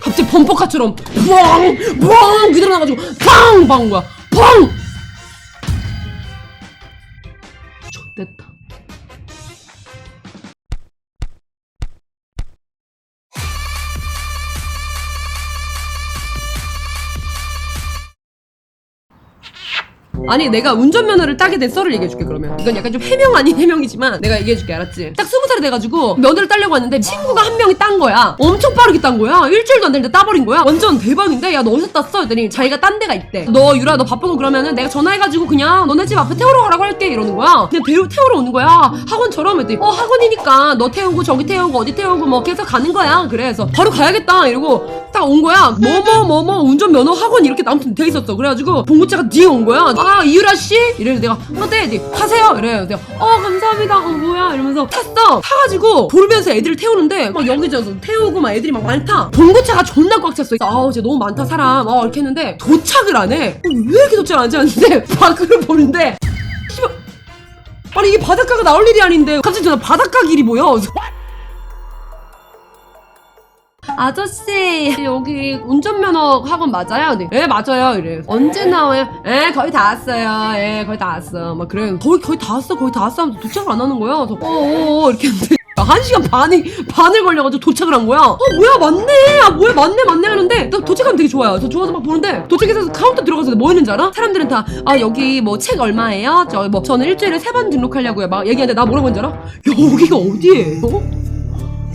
갑자기 범퍼카처럼 뻥! 뻥! 그들어나가지고 팡! 박은 거야 펑! X됐다 아니 내가 운전면허를 따게 된 썰을 얘기해줄게 그러면. 이건 약간 좀 해명 아닌 해명이지만 내가 얘기해줄게 알았지? 딱 스무 살이 돼가지고 면허를 따려고 왔는데 친구가 한 명이 딴 거야. 엄청 빠르게 딴 거야. 일주일도 안 됐는데 따버린 거야. 완전 대박인데? 야 너 어디서 땄어? 했더니 자기가 딴 데가 있대. 너 유라 너 바쁘고 그러면은 내가 전화해가지고 그냥 너네 집 앞에 태우러 가라고 할게 이러는 거야. 그냥 태우, 태우러 오는 거야. 학원처럼 했더니 어 학원이니까 너 태우고 저기 태우고 어디 태우고 뭐 계속 가는 거야. 그래서 바로 가야겠다. 이러고 딱 온 거야. 뭐뭐 뭐뭐 운전면허 학원 이렇게 아무튼 돼 있었어. 그래가지고 봉고차가 뒤에 온 거야. 아 이유라 씨? 이래서 내가 어네 네, 타세요. 이래요. 내가 어 감사합니다. 어 뭐야? 이러면서 탔어. 타가지고 돌면서 애들을 태우는데 막 여기저기 태우고 막 애들이 막 많다. 봉고차가 존나 꽉 찼어. 아우 진짜 너무 많다 사람. 어 이렇게 했는데 도착을 안해왜 이렇게 도착을 안 하는데? 밖으로 보는데 아니 이게 바닷가가 나올 일이 아닌데. 갑자기 저 바닷가 길이 보여 아저씨 여기 운전면허 학원 맞아요? 네, 네 맞아요 이래 언제 나와요? 네 거의 다 왔어요 예 거의 다 왔어 막 그래 거의 거의 다 왔어 거의 다 왔어 하면서 도착을 안 하는 거야 그래서 어어 이렇게 했는데 한 시간 반이 반을 걸려가지고 도착을 한 거야. 어 뭐야 맞네. 아 뭐야 맞네 맞네 하는데 나 도착하면 되게 좋아요. 저 좋아서 막 보는데 도착해서 카운터 들어가서 뭐 했는지 알아? 사람들은 다 아 여기 뭐 책 얼마예요? 저 뭐 저는 일주일에 세 번 등록하려고요. 막 얘기하는데 나 뭐라고 했는지 알아? 여기가 어디예요?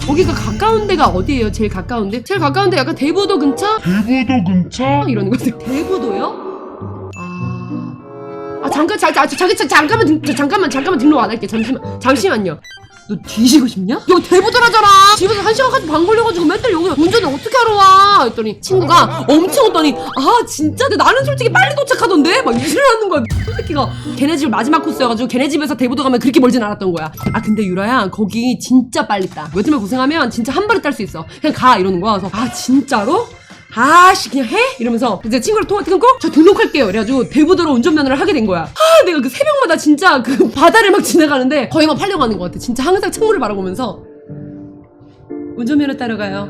거기가 가까운 데가 어디예요? 제일 가까운데? 제일 가까운데 약간 대부도 근처? 대부도 근처? 이러는 거지. 대부도요? 아. 아 잠깐 자, 자, 자, 잠깐만 등, 저, 잠깐만 잠깐만 등록 안 할게. 잠시만 잠시만요. 너 뒤지고 싶냐? 여기 대부도라잖아. 집에서 한 시간까지 반 걸려가지고 맨날 여기 운전을 어떻게 하러 와? 했더니 친구가 엄청 웃더니 아 진짜? 근데 나는 솔직히 빨리 도착하던데? 막 이러는 거야. 이 새끼가 걔네 집 마지막 코스여가지고 걔네 집에서 대부도 가면 그렇게 멀진 않았던 거야. 아 근데 유라야 거기 진짜 빨리 따. 요 틈에 고생하면 진짜 한 번에 딸 수 있어. 그냥 가 이러는 거야. 그래서 아 진짜로? 아씨 그냥 해? 이러면서 이제 친구를 통화 끊고 저 등록할게요. 그래가지고 대부도로 운전면허를 하게 된 거야. 아 내가 그 새벽마다 진짜 그 바다를 막 지나가는데 거의 막 팔려가는 것 같아. 진짜 항상 창문을 바라보면서. 운전면허 따러 가요.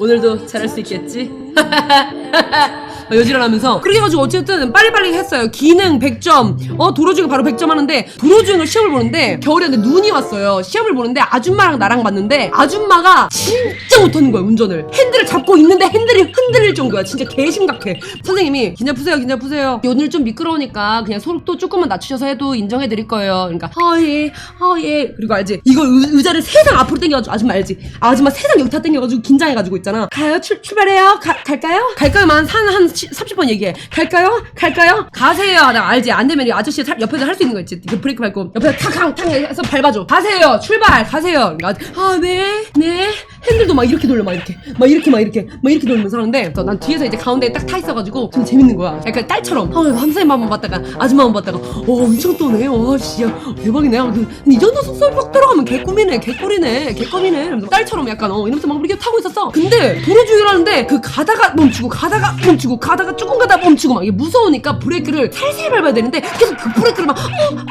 오늘도 잘할 수 있겠지? 여지런하면서. 그렇게 해가지고 어쨌든 빨리빨리 했어요. 기능 100점. 어 도로주행 바로 100점 하는데 도로주행을 시험을 보는데 겨울이었는데 눈이 왔어요. 시험을 보는데 아줌마랑 나랑 봤는데 아줌마가 진짜 못하는 거야 운전을. 핸들을 잡고 있는데 핸들이 흔들릴 정도야. 진짜 개심각해. 선생님이 긴장 푸세요 긴장 푸세요. 오늘 좀 미끄러우니까 그냥 속도 조금만 낮추셔서 해도 인정해 드릴 거예요. 그러니까 아예아예. 그리고 알지? 이거 의, 의자를 세상 앞으로 당겨가지고 아줌마 알지? 아줌마 세상 여기 다 당겨가지고 긴장해가지고 있잖아 가요 출, 출발해요. 가, 갈까요? 갈까요만 한한 30 번 얘기해. 갈까요? 갈까요? 가세요. 나 알지? 안 되면 이 아저씨 살- 옆에서 할 수 있는 거 있지. 그 브레이크 밟고 옆에서 탁탁탁 해서 밟아줘. 가세요. 출발. 가세요. 아네 네 핸들도 막 이렇게 돌려 막 이렇게. 막 이렇게 막 이렇게. 막 이렇게 돌면서 하는데 그래서 난 뒤에서 이제 가운데에 딱 타 있어가지고 좀 재밌는 거야. 약간 딸처럼. 아 선생님 한번 봤다가 아줌마 한번 봤다가 어 엄청 떠네. 와 진짜. 대박이네. 아, 그, 이 정도 속설 팍 들어가면 개꿈이네. 개꿀이네. 개껌이네. 이러면서 딸처럼 약간 어 이러면서 막 우리가 타고 있었어. 근데 도로 주행하는데 그 가다가 멈추고 가다가 멈추고 가다가 조금 가다 멈추고 막 이게 무서우니까 브레이크를 살살 밟아야 되는데 계속 그 브레이크를 막, 어,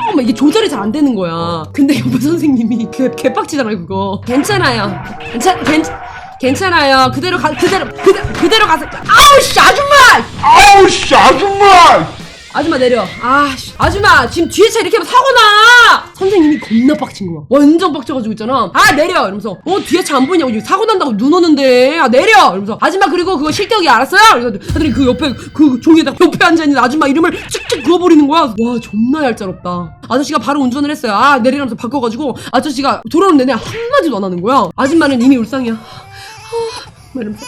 어, 막 이게 조절이 잘 안 되는 거야. 근데 옆에 선생님이 개, 개빡치잖아요 그거. 괜찮아요. 괜찮 괜 괜찮아요 그대로 가 그대로 그대로 그대로 가서 아우 씨 아줌마 아우 씨 아줌마! 아줌마 내려. 아, 씨. 아줌마 지금 뒤에 차 이렇게 하면 사고 나. 선생님이 겁나 빡친 거야. 완전 빡쳐가지고 있잖아. 아 내려. 이러면서 어 뒤에 차 안 보이냐고 지금 사고 난다고 눈 오는데. 아 내려. 이러면서 아줌마 그리고 그거 실격이 알았어요? 그랬더니 그 옆에 그 종이에다 옆에 앉아 있는 아줌마 이름을 쭉쭉 그어버리는 거야. 와 존나 얄짤없다. 아저씨가 바로 운전을 했어요. 아 내리라면서 바꿔가지고 아저씨가 돌아오는 내내 한 마디도 안 하는 거야. 아줌마는 이미 울상이야. 막 이러면서.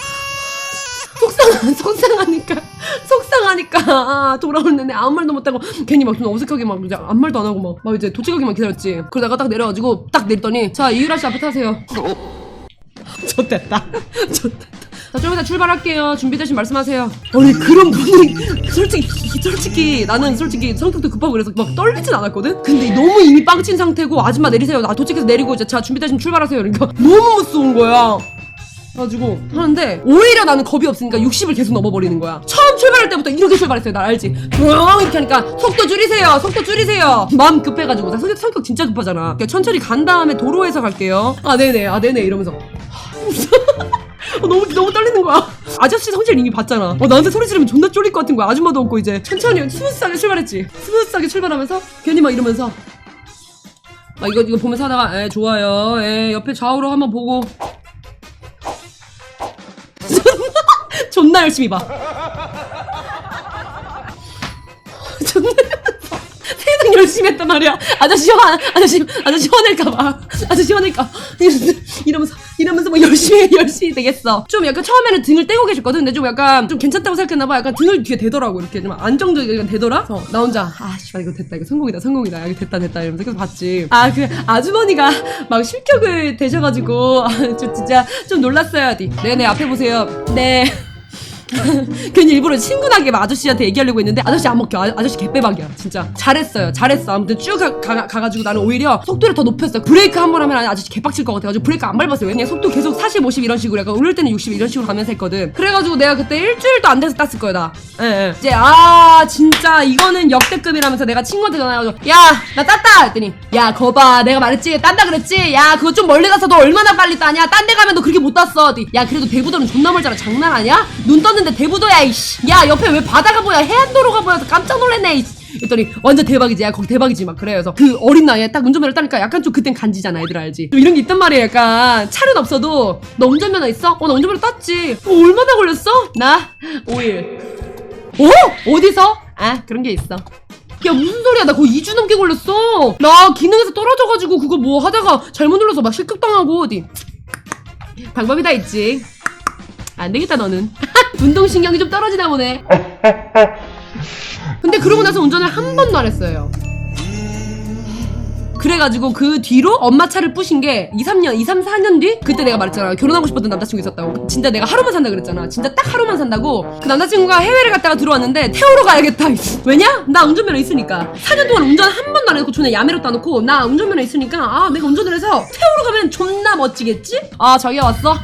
속상 속상하니까 속상하니까. 아, 돌아오는 내내 아무 말도 못하고 괜히 막 좀 어색하게 막 이제 아무 말도 안 하고 막, 막 이제 도착하기만 기다렸지. 그러다가 딱 내려가지고 딱 내렸더니 자 이유라 씨 앞에 타세요. 좋됐다. 좋됐다. 자 좀 이따 출발할게요. 준비되신 말씀하세요. 아니 그런 분이 솔직히 솔직히 나는 솔직히 성격도 급하고 그래서 막 떨리진 않았거든? 근데 너무 이미 빵친 상태고 아줌마 내리세요. 나 도착해서 내리고 이제 자 준비되시면 출발하세요. 그러니까 너무 무서운 거야 가지고 하는데 오히려 나는 겁이 없으니까 60을 계속 넘어버리는 거야 처음 출발할 때부터 이렇게 출발했어요 날 알지 뿅 이렇게 하니까 속도 줄이세요 속도 줄이세요 마음 급해가지고 나 성격, 성격 진짜 급하잖아 그러니까 천천히 간 다음에 도로에서 갈게요 아 네네 아 네네 이러면서 하, 어, 너무 너무 떨리는 거야. 아저씨 성질 이미 봤잖아. 어, 나한테 소리 지르면 존나 쫄릴 것 같은 거야. 아줌마도 없고 이제 천천히 스무스하게 출발했지. 스무스하게 출발하면서 괜히 막 이러면서 막 이거 이거 보면서 하다가 에 좋아요. 에 옆에 좌우로 한번 보고 존나 열심히 봐. 존나 세상 열심히 했단 말이야. 아저씨 화, 아저씨, 아저씨 화낼까봐. 아저씨 화낼까. 이러면서, 이러면서 뭐 열심히, 열심히 되겠어. 좀 약간 처음에는 등을 떼고 계셨거든. 근데 좀 약간 좀 괜찮다고 생각했나봐. 약간 등을 뒤에 대더라고. 이렇게 좀 안정적이게 되더라. 그래서 나 혼자, 아, 씨발, 이거 됐다. 이거 성공이다. 성공이다. 이거 됐다, 됐다. 이러면서 계속 봤지. 아, 그 아주머니가 막 실격을 되셔가지고, 아, 저 진짜 좀 놀랐어요. 네 네, 앞에 보세요. 네. 괜히 일부러 친근하게 막 아저씨한테 얘기하려고 했는데 아저씨 안 먹혀. 아, 아저씨 개빼박이야 진짜. 잘했어요 잘했어. 아무튼 쭉 가, 가, 가가지고 나는 오히려 속도를 더 높였어 브레이크 한 번 하면 아저씨 개빡칠 것 같아가지고 브레이크 안 밟았어요. 왜냐 속도 계속 40, 50 이런 식으로 약간 오를 때는 60 이런 식으로 가면서 했거든. 그래가지고 내가 그때 일주일도 안 돼서 땄을 거야 나. 예, 예. 이제 아 진짜 이거는 역대급이라면서 내가 친구한테 전화해가지고 야 나 땄다! 했더니 야 거봐. 내가 말했지? 딴다 그랬지? 야 그거 좀 멀리 가서 너 얼마나 빨리 따냐? 딴 데 가면 너 그렇게 못 땄어. 야 그래도 대부도는 존나 멀잖아. 장난 아니야? 눈 떴는 데 대부도야 이씨. 야 옆에 왜 바다가 보여? 해안도로가 보여서 깜짝 놀랐네 이씨. 했더니 완전 대박이지? 야 거기 대박이지 막 그래요 그래서 그 어린 나이에 딱 운전면허 따니까 약간 좀 그땐 간지잖아 애들 알지? 좀 이런 게 있단 말이야 약간. 차는 없어도 너 운전면허 있어? 어 나 운전면허 땄지. 어, 얼마나 걸렸어? 나? 5일. 어? 어디서? 아 그런 게 있어. 야 무슨 소리야? 나 거의 2주 넘게 걸렸어. 나 기능에서 떨어져가지고 그거 뭐 하다가 잘못 눌러서 막 실격당하고 어디. 방법이 다 있지. 안 되겠다 너는 운동신경이 좀 떨어지나 보네 근데 그러고 나서 운전을 한 번도 안 했어요 그래가지고 그 뒤로 엄마 차를 부신 게 2, 3년, 2, 3, 4년 뒤? 그때 내가 말했잖아. 결혼하고 싶었던 남자친구 있었다고. 진짜 내가 하루만 산다 그랬잖아. 진짜 딱 하루만 산다고. 그 남자친구가 해외를 갔다가 들어왔는데 태우러 가야겠다. 왜냐? 나 운전면허 있으니까. 4년 동안 운전 한 번도 안 해놓고 존나 야매로 따놓고 나 운전면허 있으니까 아 내가 운전을 해서 태우러 가면 존나 멋지겠지? 아 자기가 왔어?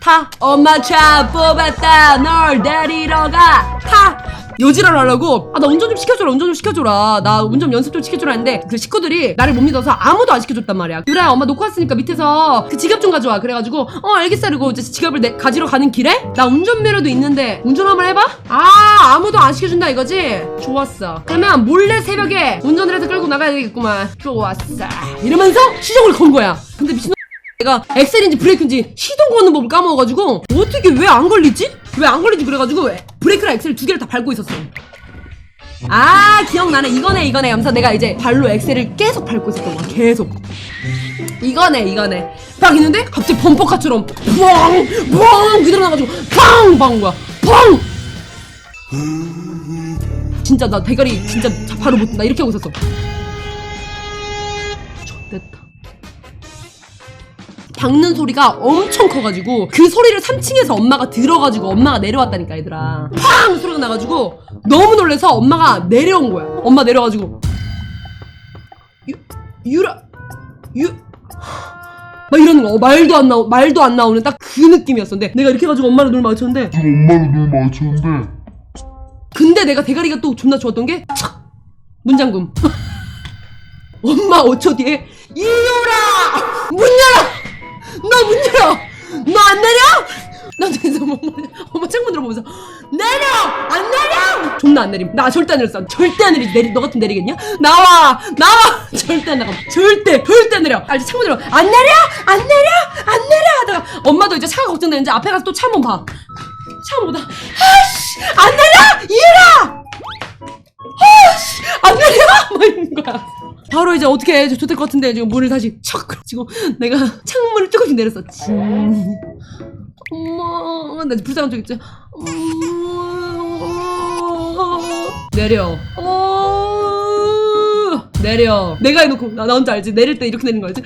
타 엄마 차 뽑았다. 널 데리러 가타. 요지랄 하려고? 아 나 운전 좀 시켜줘라 운전 좀 시켜줘라. 나 운전 연습 좀 시켜줘라 했는데 그 식구들이 나를 못 믿어서 아무도 안 시켜줬단 말이야. 유라야 엄마 놓고 왔으니까 밑에서 그 지갑 좀 가져와. 그래가지고 어 알겠어 이러고 이제 지갑을 내, 가지러 가는 길에 나 운전면허도 있는데 운전 한번 해봐? 아 아무도 안 시켜준다 이거지? 좋았어. 그러면 몰래 새벽에 운전을 해서 끌고 나가야 되겠구만. 좋았어. 이러면서 시동을 건 거야. 근데 미친 내가 엑셀인지 브레이크인지 시동 거는 법을 까먹어가지고 어떻게 왜 안 걸리지? 왜 안 걸리지? 그래가지고 왜 브레이크랑 엑셀 두 개를 다 밟고 있었어. 아 기억나네. 이거네 이거네 하면서 내가 이제 발로 엑셀을 계속 밟고 있었던 거야 계속. 이거네 이거네. 딱 있는데 갑자기 범퍼카처럼 뻥 뻥 그대로 나가지고 팡! 박은 거야. 펑! 진짜 나 대가리 진짜 바로 못나 이렇게 하고 있었어. 됐다 박는 소리가 엄청 커가지고 그 소리를 3층에서 엄마가 들어가지고 엄마가 내려왔다니까 얘들아. 팡! 소리가 나가지고 너무 놀래서 엄마가 내려온 거야. 엄마 내려가지고 유, 유라 유 막 이러는 거 어, 말도 안 나오 말도 안 나오는 딱 그 느낌이었었는데 내가 이렇게 해가지고 엄마를 눈을 마주쳤는데 지금 엄마를 눈 맞췄는데. 근데 내가 대가리가 또 존나 좋았던 게 착! 문잠금. 엄마 5초 뒤에? 이유라! 문 열어 너 문 열어! 너 안 내려? 나 그래서 엄마 엄마 창문 들어보면서 내려! 안 내려! 존나 안 내림. 나 절대 안 내렸어 절대 안 내리지 내리 너 같으면 내리겠냐? 나와! 나와! 절대 안 나가. 절대 절대 안 내려. 알지? 창문 들어 안 내려! 안 내려! 안 내려! 하다가 엄마도 이제 차가 걱정되는지 앞에 가서 또 차 한번 봐. 차만 보다. 아씨! 안 내려! 이유라! 아씨! 안 내려! 막 이러는 거야 바로 이제 어떻게 해? 좋될 것 같은데 지금 문을 다시 척 지금 내가 창문을 조금씩 내렸었지. 엄마. 나 불쌍한 적 있지? 내려. 어. 내려. 내가 해놓고 나, 나 혼자 알지? 내릴 때 이렇게 내리는 거 알지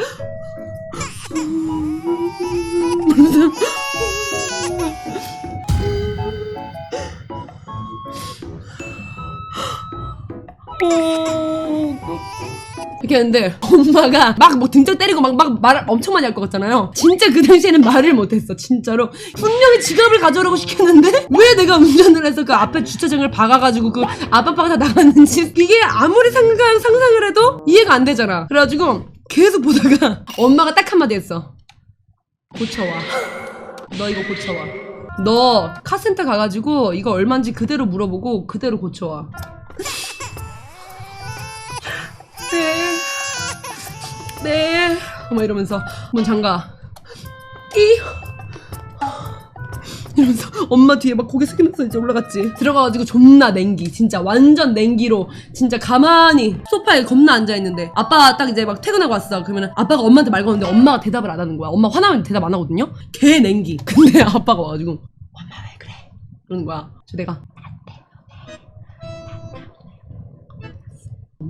이렇게 했는데 엄마가 막 뭐 등짝 때리고 막 막 말을 엄청 많이 할 것 같잖아요. 진짜 그 당시에는 말을 못했어. 진짜로 분명히 지갑을 가져오라고 시켰는데 왜 내가 운전을 해서 그 앞에 주차장을 박아가지고 그 앞아빠가 다 나갔는지 이게 아무리 상상 상상을 해도 이해가 안 되잖아. 그래가지고 계속 보다가 엄마가 딱 한마디 했어. 고쳐와. 너 이거 고쳐와. 너 카센터 가가지고 이거 얼마인지 그대로 물어보고 그대로 고쳐와. 네. 네. 막 이러면서 문 잠가. 이. 이러면서 엄마 뒤에 막 고개 숙이면서 이제 올라갔지. 들어가가지고 존나 냉기. 진짜 완전 냉기로 진짜 가만히 소파에 겁나 앉아있는데 아빠가 딱 이제 막 퇴근하고 왔어. 그러면 아빠가 엄마한테 말 거는데 엄마가 대답을 안 하는 거야. 엄마 화나면 대답 안 하거든요. 개 냉기. 근데 아빠가 와가지고 엄마 왜 그래? 그러는 거야. 저 내가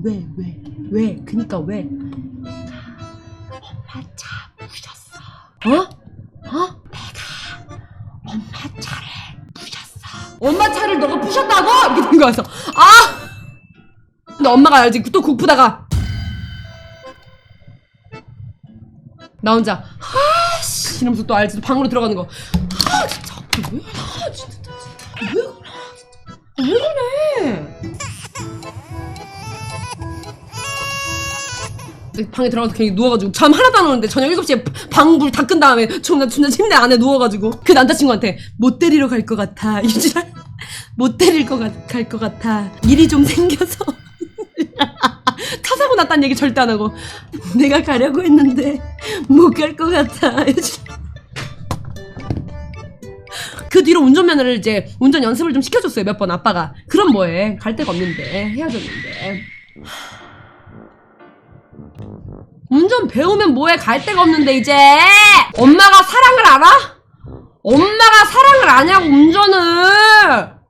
왜, 왜, 왜? 그니까 왜? 어. 어? 어? 내가 엄마 차를 부셨어. 엄마 차를 너가 부셨다고? 이렇게 된 거여서 아! 근데 엄마가 알지 또 국부다가 나 혼자 아씨 이러면서 또 알지 방으로 들어가는 거. 아 진짜 왜? 아 진짜 진짜 왜 그래? 왜 그래? 방에 들어가서 그냥 누워가지고 잠 하나도 안 오는데 저녁 7시에 방불 다 끈 다음에 존나 존나 침대 안에 누워가지고 그 남자친구한테 못 때리러 갈 것 같아. 유지랄 못 때릴 것갈것 같아. 일이 좀 생겨서. 타사고 났다는 얘기 절대 안 하고 내가 가려고 했는데 못 갈 것 같아. 그 뒤로 운전면허를 이제 운전 연습을 좀 시켜줬어요 몇 번 아빠가. 그럼 뭐해? 갈 데가 없는데. 헤어졌는데 운전 배우면 뭐해? 갈 데가 없는데 이제. 엄마가 사랑을 알아? 엄마가 사랑을 아냐고 운전을